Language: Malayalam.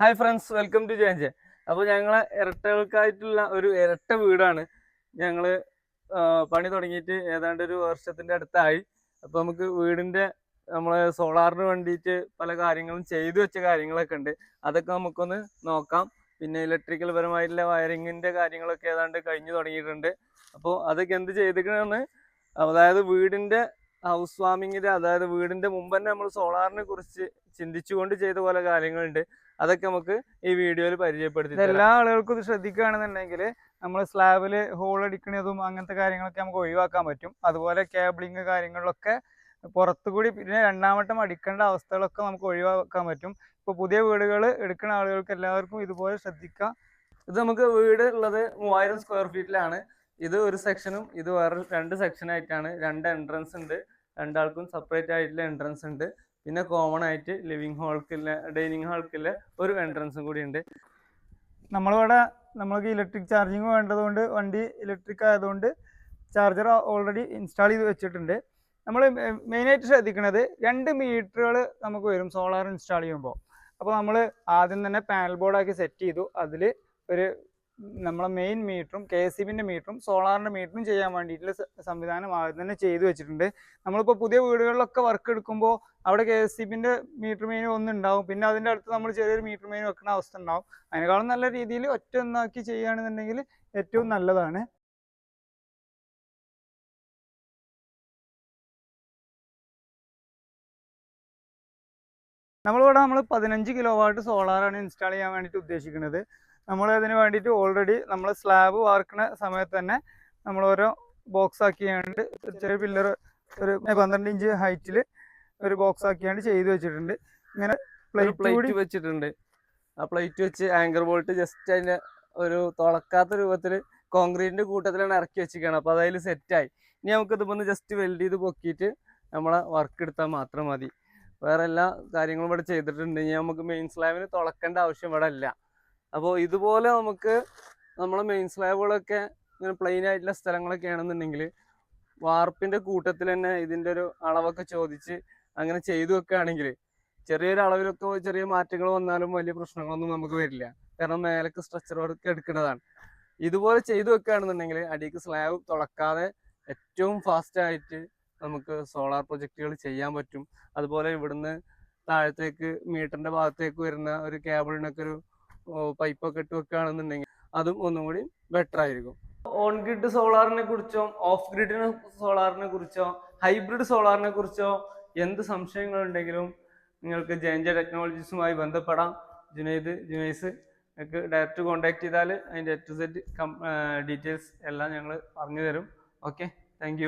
ഹായ് ഫ്രണ്ട്സ് വെൽക്കം ടു ജയഞ്ച് അപ്പോൾ ഞങ്ങളെ ഇരട്ടകൾക്കായിട്ടുള്ള ഒരു ഇരട്ട വീടാണ്. ഞങ്ങൾ പണി തുടങ്ങിയിട്ട് ഏതാണ്ട് ഒരു വർഷത്തിന്റെ അടുത്തായി. അപ്പോൾ നമുക്ക് വീടിന്റെ നമ്മൾ സോളാറിന് വേണ്ടിയിട്ട് പല കാര്യങ്ങളും ചെയ്തു വെച്ച കാര്യങ്ങളൊക്കെ ഉണ്ട്. അതൊക്കെ നമുക്കൊന്ന് നോക്കാം. പിന്നെ ഇലക്ട്രിക്കൽ പരമായിട്ടുള്ള വയറിങ്ങിന്റെ കാര്യങ്ങളൊക്കെ ഏതാണ്ട് കഴിഞ്ഞു തുടങ്ങിയിട്ടുണ്ട്. അപ്പോൾ അതൊക്കെ എന്ത് ചെയ്തിരിക്കണമെന്ന് അതായത് വീടിന്റെ ഹൗസ് വാമിങ്ങിന്റെ അതായത് വീടിന്റെ മുമ്പ് തന്നെ നമ്മൾ സോളാറിനെ കുറിച്ച് ചിന്തിച്ചുകൊണ്ട് ചെയ്ത പോലെ കാര്യങ്ങളുണ്ട്. അതൊക്കെ നമുക്ക് ഈ വീഡിയോയിൽ പരിചയപ്പെടുത്തി എല്ലാ ആളുകൾക്കും ഇത് ശ്രദ്ധിക്കുകയാണെന്നുണ്ടെങ്കിൽ നമ്മൾ സ്ലാബിൽ ഹോൾ അടിക്കണതും അങ്ങനത്തെ കാര്യങ്ങളൊക്കെ നമുക്ക് ഒഴിവാക്കാൻ പറ്റും. അതുപോലെ കേബിളിങ് കാര്യങ്ങളിലൊക്കെ പുറത്തുകൂടി പിന്നെ രണ്ടാമട്ടം അടിക്കേണ്ട അവസ്ഥകളൊക്കെ നമുക്ക് ഒഴിവാക്കാൻ പറ്റും. ഇപ്പോൾ പുതിയ വീടുകൾ എടുക്കുന്ന ആളുകൾക്ക് എല്ലാവർക്കും ഇതുപോലെ ശ്രദ്ധിക്കാം. ഇത് നമുക്ക് വീട് ഉള്ളത് മൂവായിരം സ്ക്വയർ ഫീറ്റിലാണ് ഇത് ഒരു സെക്ഷനും ഇത് വേറെ രണ്ട് സെക്ഷൻ ആയിട്ടാണ്. രണ്ട് എൻട്രൻസ് ഉണ്ട്. രണ്ടാൾക്കും സെപ്പറേറ്റ് ആയിട്ടുള്ള എൻട്രൻസ് ഉണ്ട്. പിന്നെ കോമൺ ആയിട്ട് ലിവിങ് ഹാൾക്കില്ല ഡൈനിങ് ഹാൾക്കില്ല ഒരു എൻട്രൻസും കൂടി ഉണ്ട്. നമ്മളിവിടെ നമ്മൾക്ക് ഇലക്ട്രിക് ചാർജിങ് വേണ്ടതുകൊണ്ട് വണ്ടി ഇലക്ട്രിക് ആയതുകൊണ്ട് ചാർജർ ഓൾറെഡി ഇൻസ്റ്റാൾ ചെയ്ത് വെച്ചിട്ടുണ്ട്. നമ്മൾ മെയിനായിട്ട് ശ്രദ്ധിക്കുന്നത് രണ്ട് മീറ്ററുകൾ നമുക്ക് വരും സോളാർ ഇൻസ്റ്റാൾ ചെയ്യുമ്പോൾ. അപ്പോൾ നമ്മൾ ആദ്യം തന്നെ പാനൽ ബോർഡാക്കി സെറ്റ് ചെയ്തു. അതിൽ ഒരു നമ്മളെ മെയിൻ മീറ്ററും കെ എസ് ബിന്റെ മീറ്ററും സോളാറിന്റെ മീറ്ററും ചെയ്യാൻ വേണ്ടിയിട്ടുള്ള സംവിധാനം ആദ്യം തന്നെ ചെയ്തു വെച്ചിട്ടുണ്ട്. നമ്മളിപ്പോൾ പുതിയ വീടുകളിലൊക്കെ വർക്ക് എടുക്കുമ്പോൾ അവിടെ കെ എസ് ബിന്റെ മീറ്റർ മെയിനും ഒന്നുണ്ടാവും പിന്നെ അതിന്റെ അടുത്ത് നമ്മൾ ചെറിയൊരു മീറ്റർ മെയിൻ വെക്കുന്ന അവസ്ഥ ഉണ്ടാവും. അതിനേക്കാളും നല്ല രീതിയിൽ ഒറ്റ ഒന്നാക്കി ചെയ്യുകയാണെന്നുണ്ടെങ്കിൽ ഏറ്റവും നല്ലതാണ്. നമ്മളിവിടെ നമ്മൾ പതിനഞ്ച് കിലോ വാട്ട് സോളാറാണ് ഇൻസ്റ്റാൾ ചെയ്യാൻ വേണ്ടിയിട്ട് ഉദ്ദേശിക്കുന്നത്. നമ്മൾ അതിന് വേണ്ടിയിട്ട് ഓൾറെഡി നമ്മൾ സ്ലാബ് വാർക്കുന്ന സമയത്ത് തന്നെ നമ്മൾ ഓരോ ബോക്സ് ആക്കിയാണ്ട് ചെറിയ പില്ലർ ഒരു പന്ത്രണ്ട് ഇഞ്ച് ഹൈറ്റിൽ ഒരു ബോക്സ് ആക്കിയാണ്ട് ചെയ്തു വെച്ചിട്ടുണ്ട്. ഇങ്ങനെ പ്ലേറ്റ് വെച്ചിട്ടുണ്ട്. ആ പ്ലേറ്റ് വെച്ച് ആങ്കർ ബോൾട്ട് ജസ്റ്റ് അതിന്റെ ഒരു തുളക്കാത്ത രൂപത്തിൽ കോൺക്രീറ്റിന്റെ കൂട്ടത്തിലാണ് ഇറക്കി വെച്ചിരിക്കണം അപ്പൊ സെറ്റ് സെറ്റായി ഇനി നമുക്ക് ഇതിപ്പോ ജസ്റ്റ് വെൽഡ് ചെയ്ത് പൊക്കിയിട്ട് നമ്മളെ വർക്ക് എടുത്താൽ മാത്രം മതി. വേറെ എല്ലാ കാര്യങ്ങളും ഇവിടെ ചെയ്തിട്ടുണ്ട്. ഇനി നമുക്ക് മെയിൻ സ്ലാബിന് തുളക്കേണ്ട ആവശ്യം ഇവിടെ ഇല്ല. അപ്പോൾ ഇതുപോലെ നമുക്ക് നമ്മളെ മെയിൻ സ്ലാബുകളൊക്കെ ഇങ്ങനെ പ്ലെയിൻ ആയിട്ടുള്ള സ്ഥലങ്ങളൊക്കെ ആണെന്നുണ്ടെങ്കിൽ വാർപ്പിന്റെ കൂട്ടത്തിൽ തന്നെ ഇതിന്റെ ഒരു അളവൊക്കെ ചോദിച്ച് അങ്ങനെ ചെയ്തു വെക്കുകയാണെങ്കിൽ ചെറിയൊരു അളവിലൊക്കെ ചെറിയ മാറ്റങ്ങൾ വന്നാലും വലിയ പ്രശ്നങ്ങളൊന്നും നമുക്ക് വരില്ല. കാരണം മേലക്ക് സ്ട്രക്ചർ വർക്ക് എടുക്കുന്നതാണ് ഇതുപോലെ ചെയ്തു വെക്കുകയാണെന്നുണ്ടെങ്കിൽ അടിക്ക് സ്ലാബ് തുളക്കാതെ ഏറ്റവും ഫാസ്റ്റായിട്ട് നമുക്ക് സോളാർ പ്രൊജക്റ്റുകൾ ചെയ്യാൻ പറ്റും. അതുപോലെ ഇവിടുന്ന് താഴത്തേക്ക് മീറ്ററിന്റെ ഭാഗത്തേക്ക് വരുന്ന ഒരു കേബിളിനൊക്കെ ഒരു പൈപ്പൊക്കെ ഇട്ട് വെക്കുകയാണെന്നുണ്ടെങ്കിൽ അതും ഒന്നും കൂടി ബെറ്റർ ആയിരിക്കും. ഓൺ ഗ്രിഡ് സോളാറിനെ കുറിച്ചോ ഓഫ് ഗ്രിഡിന് സോളാറിനെ കുറിച്ചോ ഹൈബ്രിഡ് സോളാറിനെ കുറിച്ചോ എന്ത് സംശയങ്ങളുണ്ടെങ്കിലും നിങ്ങൾക്ക് ജെൻജ ടെക്നോളജീസുമായി ബന്ധപ്പെടാം. ജുനൈദ് ജുനൈസ് നിങ്ങൾക്ക് ഡയറക്റ്റ് കോൺടാക്ട് ചെയ്താൽ അതിന്റെ എ സെറ്റ് ഡീറ്റെയിൽസ് എല്ലാം ഞങ്ങൾ പറഞ്ഞു തരും ഓക്കെ താങ്ക്